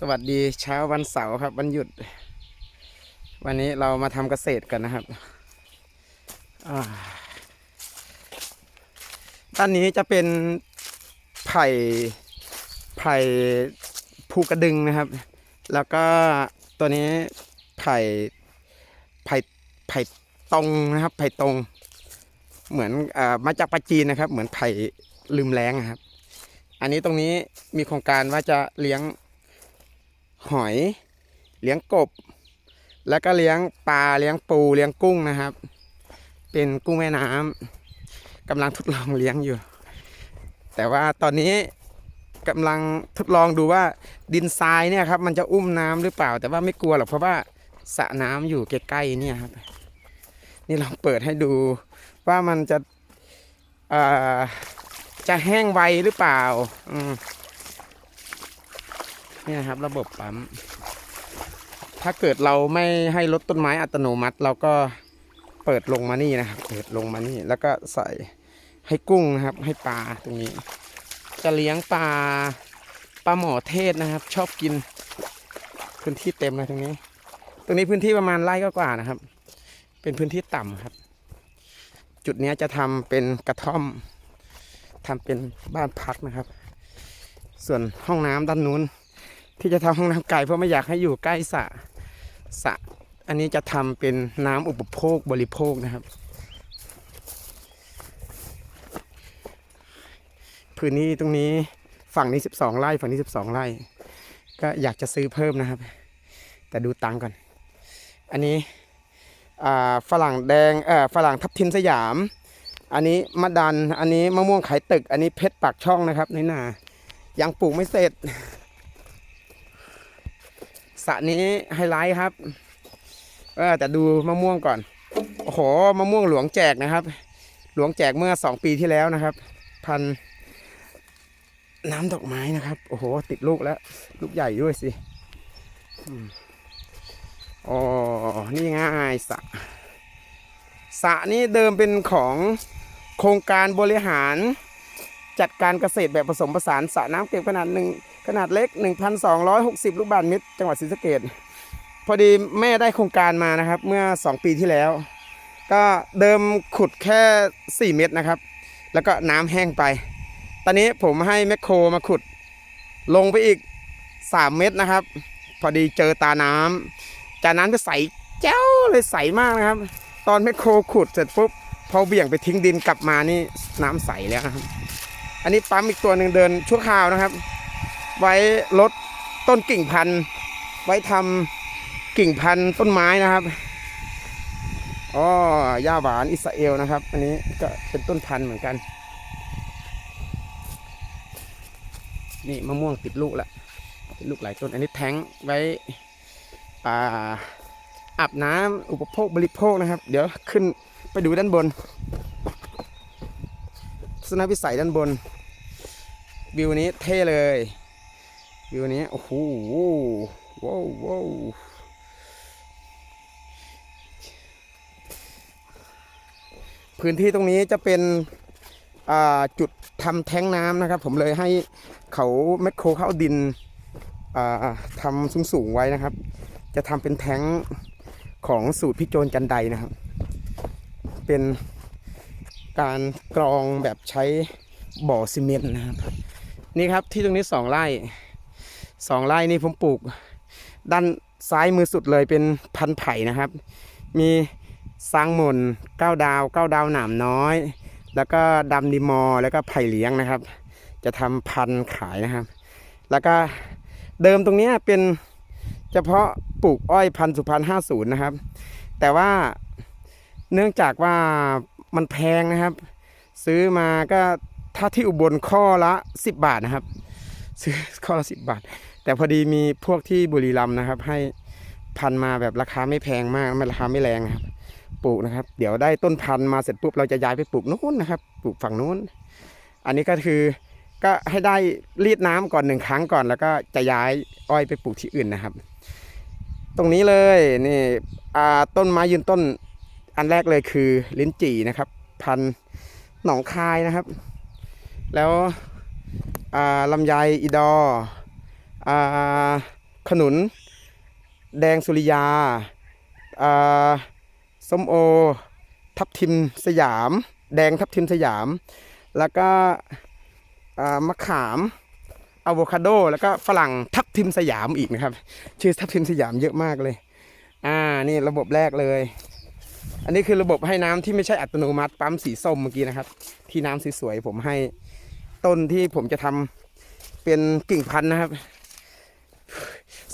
สวัสดีเช้าวันเสาร์ครับวันหยุด วันนี้เรามาทำเกษตรกันนะครับด้านนี้จะเป็นไผ่ไผ่ภูกระดึงนะครับ แล้วก็ตัวนี้ไผ่ไผ่ไผ่ตรงนะครับ ไผ่ตรง เหมือนอมาจากปาจีนนะครับ เหมือนไผ่ลืมแรงครับ อันนี้ตรงนี้มีโครงการว่าจะเลี้ยง หอย เลี้ยงกบ แล้วก็เลี้ยงปลาเลี้ยงปูเลี้ยงกุ้งนะครับ เป็นกุ้งแม่น้ำกำลังทดลองเลี้ยงอยู่ แต่ว่าตอนนี้กำลังทดลองดูว่าดินทรายเนี่ยครับมันจะอุ้มน้ำหรือเปล่า แต่ว่าไม่กลัวหรอกเพราะว่าสระน้ำอยู่ใกล้ๆเนี่ยครับ นี่ลองเปิดให้ดูว่ามันจะจะแห้งไวหรือเปล่า อืม เนี่ยครับ ระบบปั๊ม ถ้าเกิดเราไม่ให้ลดต้นไม้อัตโนมัติ เราก็เปิดลงมานี่นะครับ เปิดลงมานี่ แล้วก็ใส่ให้กุ้งนะครับ ให้ปลาตรงนี้ จะเลี้ยงปลาปลาหมอเทศนะครับ ชอบกิน พื้นที่เต็มเลยตรงนี้ ตรงนี้พื้นที่ประมาณไร่ก็กว่านะครับ เป็นพื้นที่ต่ำครับ จุดนี้จะทำเป็นกระท่อมทำเป็นบ้านพักนะครับ ส่วนห้องน้ำด้านนู้น ที่จะทำห้องน้ำไก่เพราะไม่อยากให้อยู่ใกล้สระสระอันนี้จะทำเป็นน้ำอุปโภคบริโภคนะครับ พื้นที่ตรงนี้ฝั่งนี้ 12 ไร่ฝั่งนี้ 12 ไร่ ก็อยากจะซื้อเพิ่มนะครับ แต่ดูตังก่อน อันนี้ฝรั่งแดงฝรั่งทับทิมสยาม อันนี้มะดัน อันนี้มะม่วงไข่ตึก อันนี้เพชรปากช่องนะครับในนายังปลูกไม่เสร็จ สระนี้ไฮไลท์ครับเออแต่ดูมะม่วงก่อน โอ้โหมะม่วงหลวงแจกนะครับ หลวงแจกเมื่อสองปีที่แล้วนะครับ พันน้ำดอกไม้นะครับ โอ้โห ติดลูกแล้ว ลูกใหญ่ด้วยสิอ๋อ นี่ง่ายสระสระนี้เดิมเป็นของโครงการบริหาร จัดการเกษตรแบบผสมผสานสระน้ำเก็บขนาดหนึ่งขนาดเล็ก 1,260 ลูกบาศก์เมตร จังหวัดศรีสะเกดพอดีแม่ได้โครงการมานะครับ เมื่อ 2 ปีที่แล้ว ก็เดิมขุดแค่ 4 เมตรนะครับ แล้วก็น้ำแห้งไป ตอนนี้ผมให้แมคโครมาขุด ลงไปอีก 3 เมตรนะครับ พอดีเจอตาน้ำจากนั้นก็ใสแจ้วเลยใสมากนะครับ ตอนแมคโครขุดเสร็จปุ๊บพอเบี่ยงไปทิ้งดินกลับมานี่น้ำใสแล้วนะครับ อันนี้ปั๊มอีกตัวหนึ่งเดินชั่วคราวนะครับ ไว้ลดต้นกิ่งพันธุ์ ไว้ทำกิ่งพันธุ์ต้นไม้นะครับอ๋อย่าหวานอิสราเอลนะครับ อันนี้ก็เป็นต้นพันธุ์เหมือนกัน นี่มะม่วงติดลูกแล้วติดลูกหลายต้น อันนี้แท้งไว้อ่าอาบน้ำอุปโภคบริโภคนะครับ เดี๋ยวขึ้นไปดูด้านบนทัศนวิสัยด้านบน วิวนี้เท่เลย วิวนี้โอ้โหว้าวว้าวพื้นที่ตรงนี้จะเป็นจุดทำแท้งน้ำนะครับ ผมเลยให้เขาแมคโครเข้าดินอ่าทำสูงสูงๆไว้นะครับ จะทำเป็นแท้งของสูตรพี่โจนจันไดนะครับ เป็นการกรองแบบใช้บ่อซีเมนต์นะครับ นี่ครับที่ตรงนี้สองไร่สองไร่นี่ผมปลูก ด้านซ้ายมือสุดเลยเป็นพันไผ่นะครับ มีซางหม่นเก้าดาวเก้าดาวหนามน้อย แล้วก็ดำดิมอร์แล้วก็ไผ่เลี้ยงนะครับ จะทำพันขายนะครับ แล้วก็เดิมตรงนี้เป็นเฉพาะปลูกอ้อยพันสุพรรณห้าศูนย์นะครับ แต่ว่าเนื่องจากว่ามันแพงนะครับ ซื้อมาก็ ถ้าที่อุบลข้อละ 10 บาทนะครับ ซื้อข้อละ 10 บาท แต่พอดีมีพวกที่บุรีรัมย์นะครับ ให้พันมาแบบราคาไม่แพงมากไม่ราคาไม่แรงนะครับ ปลูกนะครับ เดี๋ยวได้ต้นพันธุ์มาเสร็จปุ๊บเราจะย้ายไปปลูกนู้นนะครับ ปลูกฝั่งนู้น อันนี้ก็คือก็ให้ได้รีดน้ำก่อนหนึ่งครั้งก่อน แล้วก็จะย้ายอ้อยไปปลูกที่อื่นนะครับ ตรงนี้เลยนี่ต้นไม้ยืนต้นอันแรกเลยคือลิ้นจี่นะครับ พันหนองคายนะครับ แล้วลำไยอีดอขนุน แดงสุริยาส้มโอ ทับทิมสยาม แดงทับทิมสยาม แล้วก็มะขามอะโวคาโด แล้วก็ฝรั่งทับทิมสยามอีกนะครับ ชื่อทับทิมสยามเยอะมากเลย อ่า นี่ระบบแรกเลย อันนี้คือระบบให้น้ำที่ไม่ใช่อัตโนมัติปั๊มสีส้มเมื่อกี้นะครับ ที่น้ำสวยๆผมให้ ต้นที่ผมจะทำเป็นกิ่งพันธุ์นะครับ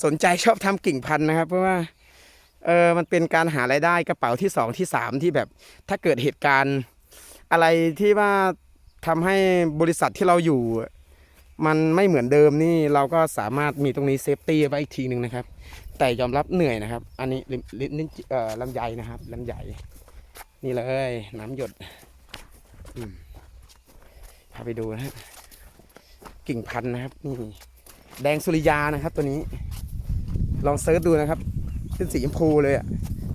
สนใจชอบทำกิ่งพันธุ์นะครับ เพราะว่าเออมันเป็นการหารายได้กระเป๋าที่สองที่สามที่แบบ ถ้าเกิดเหตุการณ์อะไรที่ว่าทำให้บริษัทที่เราอยู่ มันไม่เหมือนเดิมนี่เราก็สามารถมีตรงนี้เซฟตี้ไว้อีกทีหนึ่งนะครับ แต่ยอมรับเหนื่อยนะครับ อันนี้ลิลิลิ้นเอ่อลำไยนะครับลำไยนี่เลยน้ำหยดอืม พาไปดูนะกิ่งพันธุ์นะครับนี่แดงสุริยานะครับ ตัวนี้ ลองเซิร์ชดูนะครับเป็นสีชมพูเลยอะ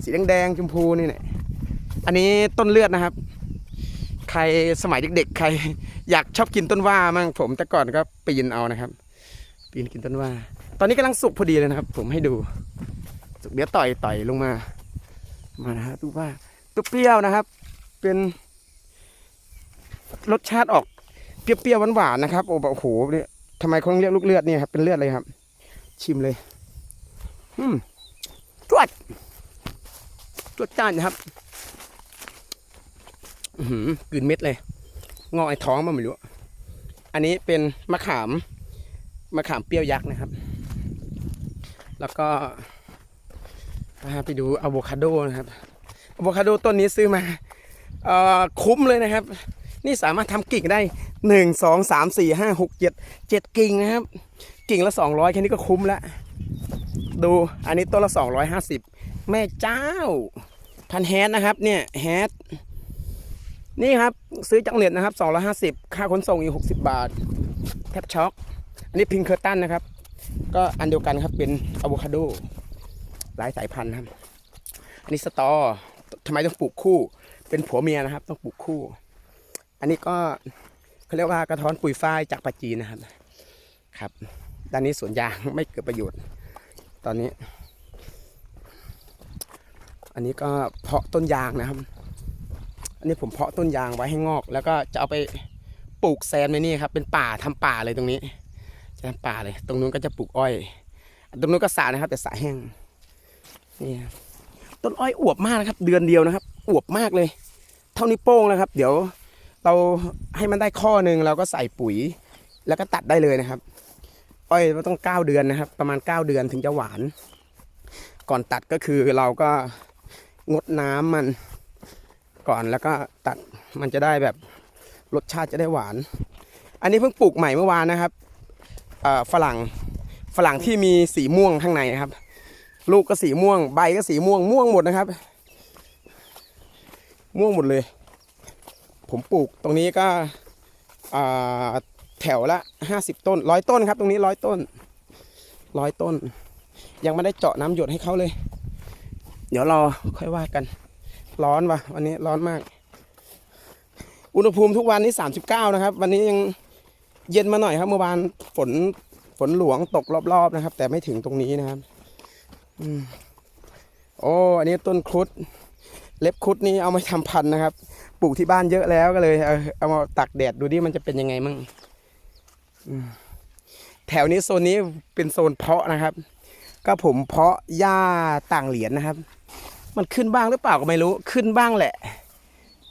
สีแดงๆชมพูนี่แหละอันนี้ต้นเลือดนะครับ ใครสมัยเด็กๆ ใคร อยากชอบกินต้นว่ามั่งผมแต่ก่อนก็ปีนเอานะครับ ปีนกินต้นว่า ตอนนี้กำลังสุกพอดีเลยนะครับ ผมให้ดู สุกเดี๋ยวต่อยต่อยลงมา มานะฮะดูว่าตัวเปรี้ยวนะครับ เป็นรสชาติออก เปรี้ยวๆหวานๆนะครับโอ้โหเนี่ยทำไมเขาเรียกลูกเลือดเนี่ยครับเป็นเลือดเลยครับ ชิมเลย อืมจวดจวดจ้านนะครับอือหือกลืนเม็ดเลย งอไอ้ท้องมาไม่รู้ อันนี้เป็นมะขาม มะขามเปรี้ยวยักษ์นะครับ แล้วก็ไปดูอะโวคาโดนะครับอะโวคาโดต้นนี้ซื้อมา เอ่อคุ้มเลยนะครับ นี่สามารถทำกิ่งได้หนึ่งสองสามสี่ห้าหกเจ็ดเจ็ดกิ่งนะครับ กิ่งละสองร้อยแค่นี้ก็คุ้มแล้วดูอันนี้ต้นละสองร้อยห้าสิบแม่เจ้า พันแฮดนะครับ เนี่ยแฮดนี่ครับ ซื้อจากเน็ตนะครับสองร้อยห้าสิบค่าขนส่งอีกหกสิบบาท แทบช็อก อันนี้พิงเคอร์ตันนะครับ ก็อันเดียวกันครับเป็นอะโวคาโดหลายสายพันธุ์ครับ อันนี้สตอทำไมต้องปลูกคู่ เป็นผัวเมียนะครับ ต้องปลูกคู่ อันนี้ก็เขาเรียกว่ากระท้อนปุ๋ยฝ้ายจากปาจีนนะครับ ครับ ด้านนี้สวนยางไม่เกิดประโยชน์ ตอนนี้ อันนี้ก็เพาะต้นยางนะครับ อันนี้ผมเพาะต้นยางไว้ให้งอก แล้วก็จะเอาไปปลูกแซมในนี่ครับ เป็นป่าทำป่าเลยตรงนี้ จะทำป่าเลย ตรงนู้นก็จะปลูกอ้อย ตรงนู้นก็สระนะครับ แต่สระแห้ง นี่ครับต้นอ้อยอวบมากนะครับ เดือนเดียวนะครับ อวบมากเลย เท่านี้โป้งนะครับ เดี๋ยว เราให้มันได้ข้อหนึ่งเราก็ใส่ปุ๋ย แล้วก็ตัดได้เลยนะครับ อ้อยมันต้องเก้าเดือนนะครับ ประมาณเก้าเดือนถึงจะหวาน ก่อนตัดก็คือเราก็งดน้ำมันก่อนแล้วก็ตัดมันจะได้แบบรสชาติจะได้หวาน อันนี้เพิ่งปลูกใหม่เมื่อวานนะครับฝรั่งฝรั่งที่มีสีม่วงข้างในนะครับ ลูกก็สีม่วง ใบก็สีม่วงม่วงหมดนะครับ ม่วงหมดเลย ผมปลูกตรงนี้ก็แถวละห้าสิบต้นร้อยต้นครับตรงนี้ร้อยต้นร้อยต้น ยังไม่ได้เจาะน้ำหยดให้เขาเลย เดี๋ยวรอค่อยว่ากัน ร้อนวะวันนี้ร้อนมาก อุณหภูมิทุกวันนี้39นะครับ วันนี้ยังเย็นมาหน่อยครับ เมื่อวานฝนฝนหลวงตกรอบๆนะครับ แต่ไม่ถึงตรงนี้นะครับ อืมโอ้ อันนี้ต้นครุฑ เล็บครุฑนี่เอามาทำพันธุ์นะครับ ปลูกที่บ้านเยอะแล้วก็เลยเอาเอามาตักแดดดูดิมันจะเป็นยังไงมั่งแถวนี้โซนนี้เป็นโซนเพาะนะครับ ก็ผมเพาะหญ้าต่างเหรียญนะครับ มันขึ้นบ้างหรือเปล่าก็ไม่รู้ขึ้นบ้างแหละ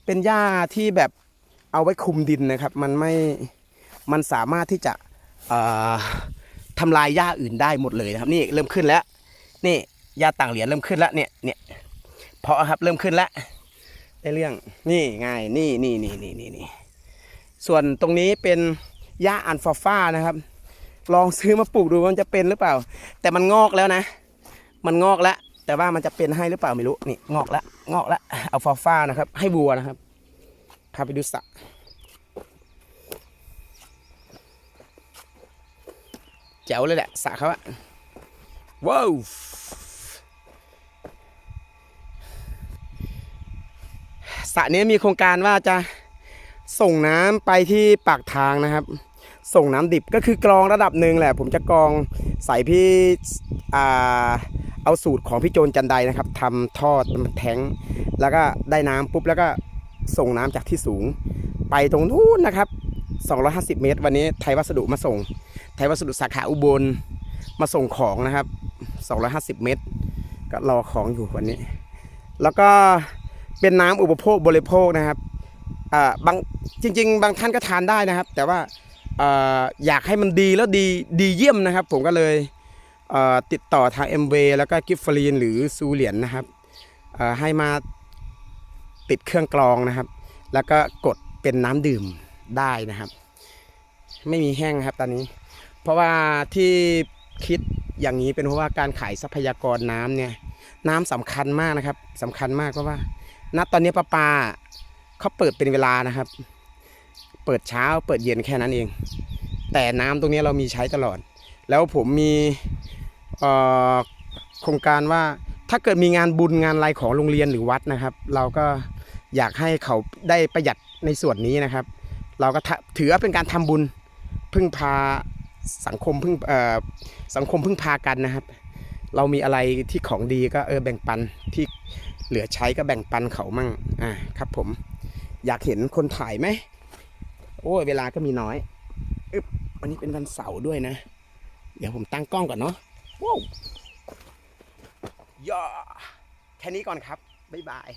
เป็นหญ้าที่แบบเอาไว้คุมดินนะครับ มันไม่มันสามารถที่จะเอ่อทำลายหญ้าอื่นได้หมดเลยนะครับ นี่เริ่มขึ้นแล้ว นี่หญ้าต่างเหรียญเริ่มขึ้นแล้วเนี่ยเนี่ย เพาะครับเริ่มขึ้นแล้วได้เรื่องนี่ไงนี่นี่นี่นี่นี่นี่ส่วนตรงนี้เป็นหญ้าอันฟาฟ้านะครับ ลองซื้อมาปลูกดูว่ามันจะเป็นหรือเปล่า แต่มันงอกแล้วนะ มันงอกแล้วแต่ว่ามันจะเป็นให้หรือเปล่าไม่รู้นี่งอกแล้วงอกแล้วเอาฟาฟ้านะครับ ให้บัวนะครับพาไปดูสระแจ๋วเลยแหละสระเขาอะว้าว สระนี้มีโครงการว่าจะส่งน้ำไปที่ปากทางนะครับ ส่งน้ำดิบก็คือกรองระดับหนึ่งแหละ ผมจะกรองใส่พี่อ่าเอาสูตรของพี่โจนจันไดนะครับทำท่อแทงแล้วก็ได้น้ำปุ๊บแล้วก็ส่งน้ำจากที่สูง ไปตรงนู้นนะครับ 250 เมตร วันนี้ไทยวัสดุมาส่ง ไทยวัสดุสาขาอุบลมาส่งของนะครับ 250 เมตร ก็รอของอยู่วันนี้ แล้วก็ เป็นน้ำอุปโภคบริโภคนะครับอ่าบางจริง ๆ บางท่านก็ทานได้นะครับ แต่ว่าออยากให้มันดีแล้วดีดีเยี่ยมนะครับ ผมก็เลยเติดต่อทาง MV แล้วก็กิฟฟรีนหรือซูเหรียญนะครับให้มาติดเครื่องกรองนะครับ แล้วก็กดเป็นน้ำดื่มได้นะครับ ไม่มีแห้งครับตอนนี้ เพราะว่าที่คิดอย่างนี้เป็นเพราะว่าการขายทรัพยากรน้ำเนี่ยน้ำสำคัญมากนะครับสำคัญมากเพราะว่า ณตอนนี้ประปลาเขาเปิดเป็นเวลานะครับ เปิดเช้าเปิดเย็นแค่นั้นเอง แต่น้ำตรงนี้เรามีใช้ตลอด แล้วผมมีโครงการว่าถ้าเกิดมีงานบุญงานอะไรของโรงเรียนหรือวัดนะครับ เราก็อยากให้เขาได้ประหยัดในส่วนนี้นะครับ เราก็ถือว่าเป็นการทำบุญพึ่งพาสังคมพึ่งสังคมพึ่งพากันนะครับ เรามีอะไรที่ของดีก็เออแบ่งปันที่เหลือใช้ก็แบ่งปันเขามั่งอ่าครับผม อยากเห็นคนถ่ายไหมโอ้ยเวลาก็มีน้อยอึบวันนี้เป็นวันเสาร์ด้วยนะ เดี๋ยวผมตั้งกล้องก่อนเนาะว้าวย่อแค่นี้ก่อนครับ บ๊ายบาย